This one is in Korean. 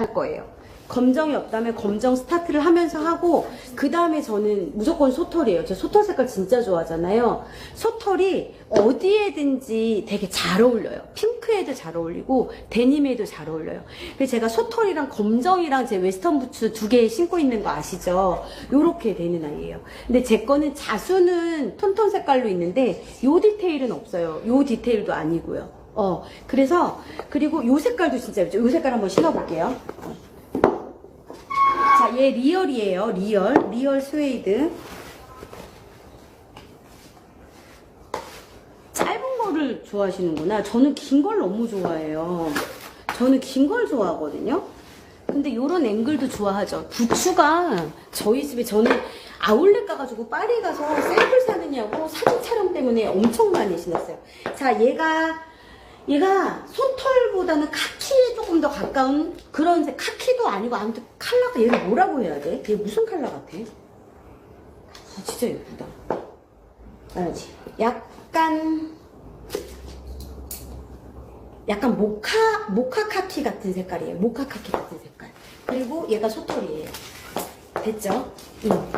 할 거예요. 검정이 없다면 검정 스타트를 하면서 하고 그 다음에 저는 무조건 소털이에요. 저 소털 색깔 진짜 좋아하잖아요. 소털이 어디에든지 되게 잘 어울려요. 핑크에도 잘 어울리고 데님에도 잘 어울려요. 그래서 제가 소털이랑 검정이랑 제 웨스턴 부츠 두 개 신고 있는 거 아시죠? 요렇게 되는 아이예요. 근데 제 거는 자수는 톤톤 색깔로 있는데 요 디테일은 없어요. 요 디테일도 아니고요. 어 그래서 그리고 요 색깔도 진짜 예쁘죠. 요 색깔 한번 신어볼게요. 자, 얘 리얼이에요. 리얼. 리얼 스웨이드. 짧은 거를 좋아하시는구나. 저는 긴 걸 너무 좋아해요. 저는 긴 걸 좋아하거든요. 근데 요런 앵글도 좋아하죠. 부츠가 저희 집에 저는 아울렛 가가지고 파리 가서 샘플 사느냐고 사진 촬영 때문에 엄청 많이 신었어요. 자, 얘가 얘가 소털보다는 카키에 조금 더 가까운 그런 색, 카키도 아니고 아무튼 컬러가 얘를 뭐라고 해야 돼? 얘 무슨 컬러 같아? 아, 진짜 예쁘다. 알지? 약간 약간 모카 모카 카키 같은 색깔이에요. 모카 카키 같은 색깔. 그리고 얘가 소털이에요. 됐죠? 응.